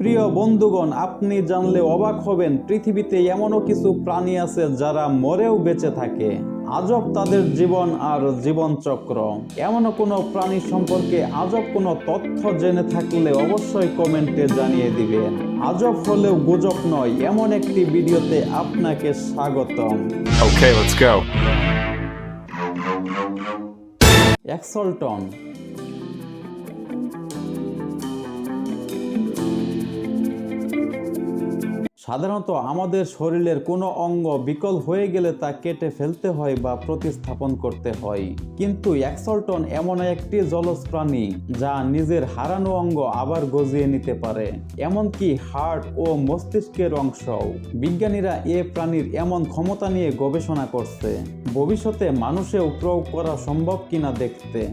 প্রিয় বন্ধুগণ আপনি জানলে অবাক হবেন পৃথিবীতে এমনও কিছু প্রাণী আছে যারা মরেও বেঁচে থাকে। আজব তাদের জীবন আর জীবনচক্র। এমনও কোনো প্রাণী সম্পর্কে আজব কোনো তথ্য জেনে থাকলে অবশ্যই কমেন্টে জানিয়ে দিবেন। আজব হলেও গুজব নয় এমন একটি ভিডিওতে আপনাকে স্বাগতম. এক্সলটন সাধারণত আমাদের শরীরের কোনো অঙ্গ বিকল হয়ে গেলে তা কেটে ফেলতে হয় বা প্রতিস্থাপন করতে হয়। কিন্তু এক্সলটন এমন একটি জলজ প্রাণী যা নিজের হারানো অঙ্গ আবার গজিয়ে নিতে পারে। এমনকি হার্ট ও মস্তিষ্কের অংশও। বিজ্ঞানীরা এ প্রাণীর এমন ক্ষমতা নিয়ে গবেষণা করছে। ভবিষ্যতে মানুষেও প্রয়োগ করা সম্ভব কিনা দেখতে।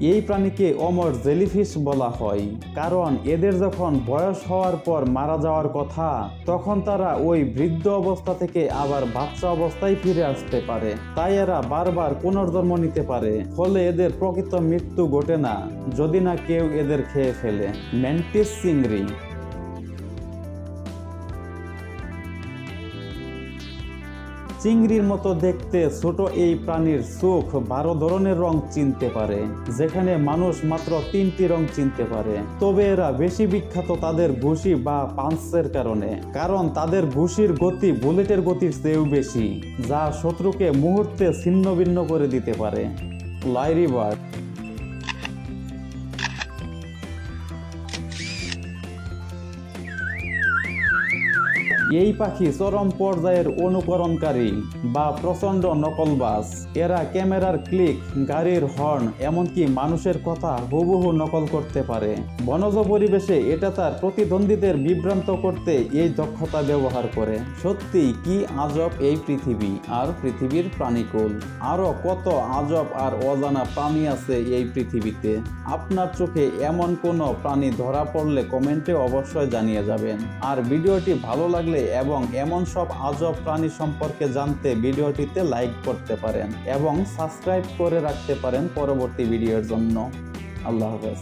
এই প্রাণীকে অমর জেলিফিশ বলা হয়। কারণ এদের যখন বয়স হওয়ার পর মারা যাওয়ার কথা, তখন তারা ওই বৃদ্ধ অবস্থা থেকে আবার বাচ্চা অবস্থায় ফিরে আসতে পারে। তাই এরা বারবার পুনর্জন্ম নিতে পারে। ফলে এদের প্রকৃত মৃত্যু ঘটে না, যদি না কেউ এদের খেয়ে ফেলে। ম্যান্টিস চিংড়ি চিংড়ির মতো দেখতে ছোট এই প্রাণীর চোখ বারো ধরনের রং চিনতে পারে, যেখানে মানুষ মাত্র তিনটি রং চিনতে পারে। তবে এরা বেশি বিখ্যাত তাদের ঘুষি বা পাঞ্চের কারণে, কারণ তাদের ঘুষির গতি বুলেটের গতির চেয়েও বেশি, যা শত্রুকে মুহূর্তে ছিন্ন ভিন্ন করে দিতে পারে। লাইরি বার্ড এই পাখি চরম পর্যায়ের অনুকরণকারী বা প্রচণ্ড নকলবাজ। এরা ক্যামেরার ক্লিক, গাড়ির হর্ন, এমনকি মানুষের কথা হুবহু নকল করতে পারে। বনজ পরিবেশে এটা তার প্রতিদ্বন্দ্বীদের বিভ্রান্ত করতে এই দক্ষতা ব্যবহার করে। সত্যি, কি আজব এই পৃথিবী আর পৃথিবীর প্রাণীকুল। আরও কত আজব আর অজানা প্রাণী আছে এই পৃথিবীতে। আপনার চোখে এমন কোনো প্রাণী ধরা পড়লে কমেন্টে অবশ্যই জানিয়ে যাবেন। আর ভিডিওটি ভালো লাগলে এবং এমন সব আজব প্রাণী সম্পর্কে জানতে ভিডিওটিতে লাইক করতে পারেন এবং সাবস্ক্রাইব করে রাখতে পারেন পরবর্তী ভিডিওর জন্য। আল্লাহ হাফেজ।